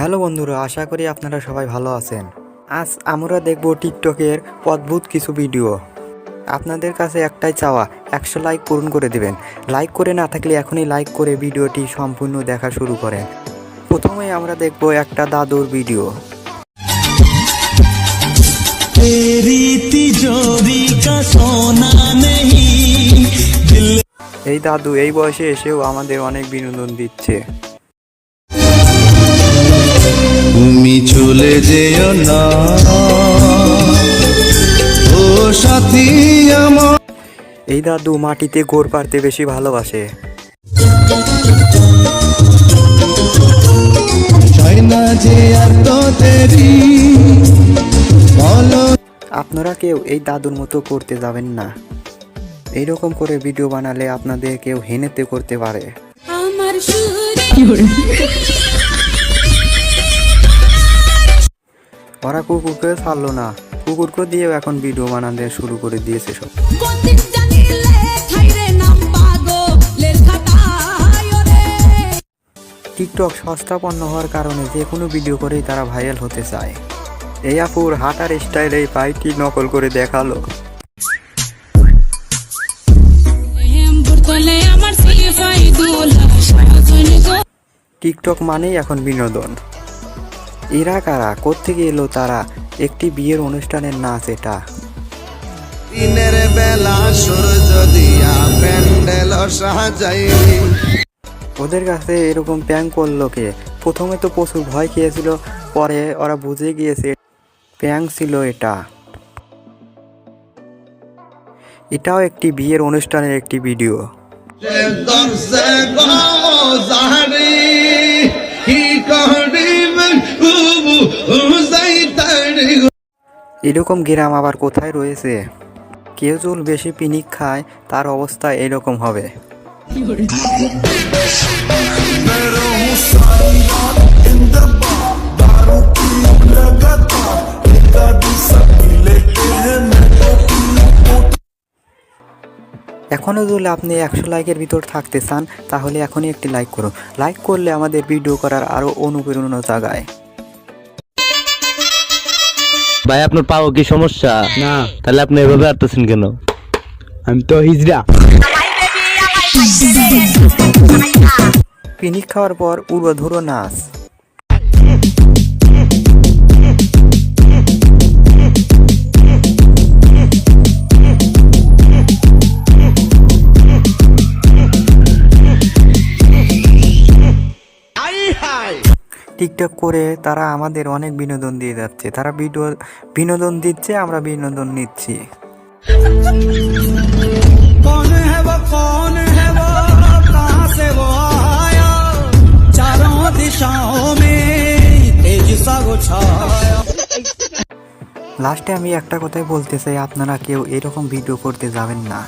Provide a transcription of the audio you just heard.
Hello বন্ধুরা, আশা করি আপনারা সবাই ভালো আছেন। আজ আমরা দেখব টিকটকের অদ্ভুত কিছু ভিডিও। আপনাদের কাছে একটাই চাওয়া, একশো লাইক পূরণ করে দিবেন। লাইক করে না থাকলে এখনই লাইক করে ভিডিওটি সম্পূর্ণ দেখা শুরু করেন। প্রথমে আমরা দেখব একটা দাদুর ভিডিও। এই দাদু এই বয়সে এসেও আমাদের অনেক বিনোদন দিচ্ছে। তুমি চলে যেও না। ও সাথী আমার। এই দাদু মাটিতে গোড় পাড়তে বেশি ভালোবাসে। চাই না যে আর তো তেরি বলো। আপনারা কেউ এই দাদুর মতো করতে যাবেন না। এইরকম করে ভিডিও বানালে আপনাদের কেউ হেনেতে করতে পারে। আমার ওরা কুকুরকে ছাড়লো না। কুকুরকে দিয়েও এখন ভিডিও বানাতে শুরু করে দিয়েছে সব। টিকটক সস্তা পণ্য হওয়ার কারণে যে কোনো ভিডিও করেই তারা ভাইরাল হতে চায়। এই আপুর হাঁটার স্টাইল এই বাইকটি নকল করে দেখাল। টিকটক মানেই এখন বিনোদন। এরা কারা? কোত্থেকে এলো তারা? একটি বিয়ের অনুষ্ঠানের নাচ এটা। দিনের বেলা সূর্য দিয়া প্যান্ডেল সাজাই। ওদের কাছে এরকম প্যাং করল কে? প্রথমে তো প্রচুর ভয় খেয়েছিল পরে ওরা বুঝে গিয়েছে প্যাং ছিল এটা। এটাও একটি বিয়ের অনুষ্ঠানের একটি ভিডিও। কি এরকম গ্রাম আবার কোথায় রয়েছে? কেউ চুল বেশি পিনিক খায়, তার অবস্থা এরকম হবে। এখনও যদি আপনি একশো লাইকের ভিতর থাকতে চান, তাহলে এখনই একটি লাইক করুন। লাইক করলে আমাদের ভিডিও করার আরও অনুপ্রেরণা জাগায়। ভাই আপনার পাও কি সমস্যা? না। তাহলে আপনি এভাবে আটতেছেন কেন? আমি তো হিজড়া। পিনিক খাওয়ার পর উড়ো ধরো নাচ। টিকটক করে তারা আমাদের অনেক বিনোদন দিয়ে যাচ্ছে। তারা ভিডিও বিনোদন দিচ্ছে আমরা বিনোদন নিচ্ছি। লাস্টে আমি একটা কথাই বলতে চাই আপনারা কেউ এরকম ভিডিও করতে যাবেন না।